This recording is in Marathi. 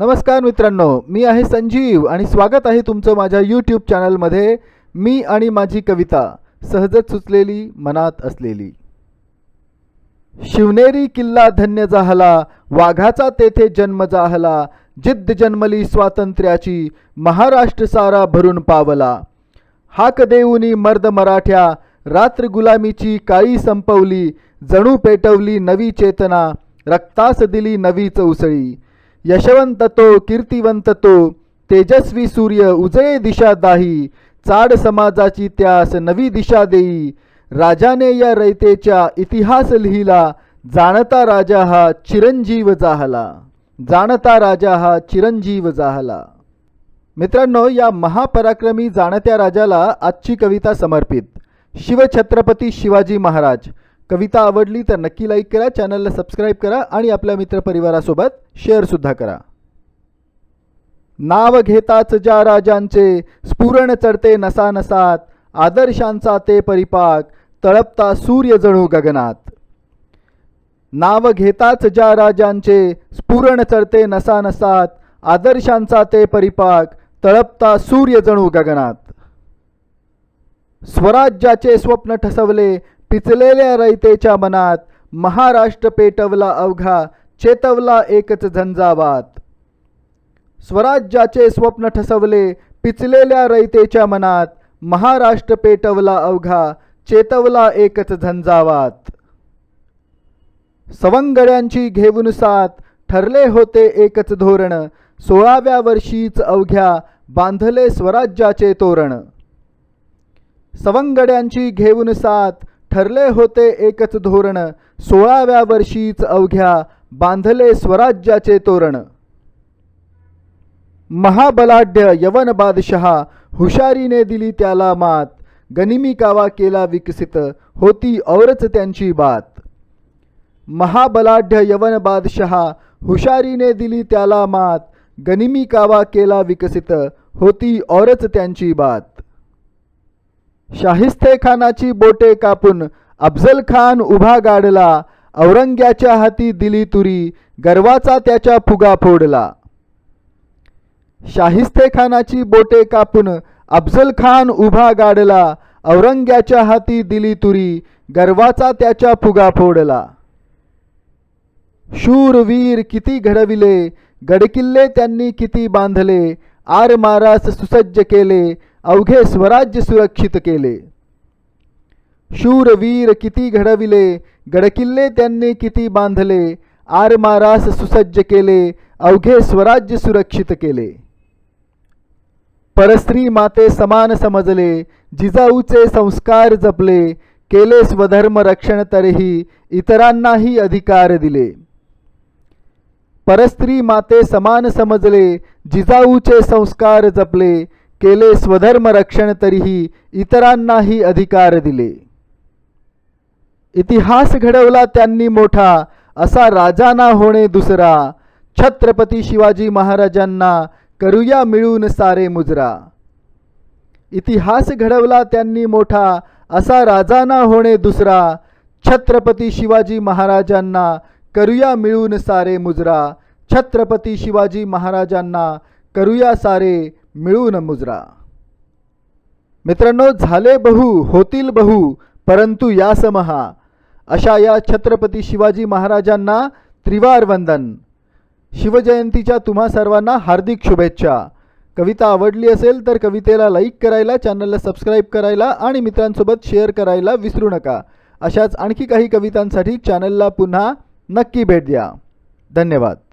नमस्कार मित्रांनो मी आहे संजीव आणि स्वागत आहे तुमचं माझ्या यूट्यूब चॅनलमध्ये मी आणि माझी कविता सहजच सुचलेली मनात असलेली. शिवनेरी किल्ला धन्य जाहला वाघाचा तेथे जन्म जाहला जिद्द जन्मली स्वातंत्र्याची महाराष्ट्र सारा भरून पावला. हाक देऊनी मर्द मराठ्या रात्र गुलामीची काळी संपवली जणू पेटवली नवी चेतना रक्तास दिली नवी चौसळी. यशवंत तो कीर्तिवंत तो तेजस्वी सूर्य उजळे दिशा दाही चाड समाजाची त्यास नवी दिशा देई. राजाने या रयतेच्या इतिहास लिहिला जाणता राजा हा चिरंजीव जाहला. जाणता राजा हा चिरंजीव जाहला. मित्रांनो या महापराक्रमी जाणत्या राजाला आजची कविता समर्पित. शिवछत्रपती शिवाजी महाराज कविता आवडली तर नक्की लाईक करा चॅनलला सबस्क्राईब करा आणि आपल्या मित्रपरिवारासोबत शेअरसुद्धा करा. नाव घेताच ज्या राजांचे स्फुरण चढते नसानसात आदर्शांचा ते परिपाक तळपता सूर्य जणू गगनात. नाव घेताच ज्या राजांचे स्फुरण चढते नसानसात आदर्शांचा ते परिपाक तळपता सूर्य जणू गगनात. स्वराज्याचे स्वप्न ठसवले पिचलेल्या रयतेच्या मनात महाराष्ट्र पेटवला अवघा चेतवला एकच झंझावात. स्वराज्याचे स्वप्न ठसवले पिचलेल्या रयतेच्या मनात महाराष्ट्र पेटवला अवघा चेतवला एकच झंझावात. सवंगड्यांची घेऊन सात ठरले होते एकच धोरण सोळाव्या वर्षीच अवघ्या बांधले स्वराज्याचे तोरण. सवंगड्यांची घेऊन साथ ठरले होते एकच धोरण. सोळाव्या वर्षीच अवघ्या बांधले स्वराज्याचे तोरण. महाबलाढ्य यवन बादशहा हुशारीने दिली त्याला मात. गनिमी कावा केला विकसित होती औरच त्यांची बात. महाबलाढ्य यवन बादशहा हुशारीने दिली त्याला मात. गनिमी कावा केला विकसित होती औरच त्यांची बात. शाहिस्ते खानाची बोटे कापून अफजल खान उभा गाडला औरंग्याच्या हाती दिली तुरी गर्वाचा त्याच्या फुगा फोडला. शाहिस्ते खानाची बोटे कापून अफजल खान उभा गाडला औरंग्याच्या हाती दिली तुरी गर्वाचा त्याच्या फुगा फोडला. शूरवीर किती घडविले गडकिल्ले त्यांनी किती बांधले आर मारास सुसज्ज केले अवघे स्वराज्य सुरक्षित केले. शूरवीर किती घडविले गडकिल्ले त्यांनी किती बांधले आरमारास सुसज्ज केले अवघे स्वराज्य सुरक्षित केले. परस्त्री माते समान समजले जिजाऊचे संस्कार जपले केले स्वधर्म रक्षण तरीही इतरांनाही अधिकार दिले. परस्त्री माते समान समजले जिजाऊचे संस्कार जपले केले स्वधर्म रक्षण तरीही इतरांनाही अधिकार दिले. इतिहास घडवला त्यांनी मोठा असा राजा ना होणे दुसरा. छत्रपती शिवाजी महाराजांना करूया मिळून सारे मुजरा. इतिहास घडवला त्यांनी मोठा असा राजा ना होणे दुसरा. छत्रपती शिवाजी महाराजांना करूया मिळून सारे मुजरा. छत्रपती शिवाजी महाराजांना करूया सारे मिळून मुजरा. मित्रांनो झाले बहु होतील बहु परंतु या समहा अशा या छत्रपती शिवाजी महाराजांना त्रिवार वंदन. शिवजयंतीच्या तुम्हा सर्वांना हार्दिक शुभेच्छा. कविता आवडली असेल तर कवितेला लाईक करायला चॅनलला सबस्क्राईब करायला आणि मित्रांसोबत शेअर करायला विसरू नका. अशाच आणखी काही कवितांसाठी चॅनलला पुन्हा नक्की भेट द्या. धन्यवाद.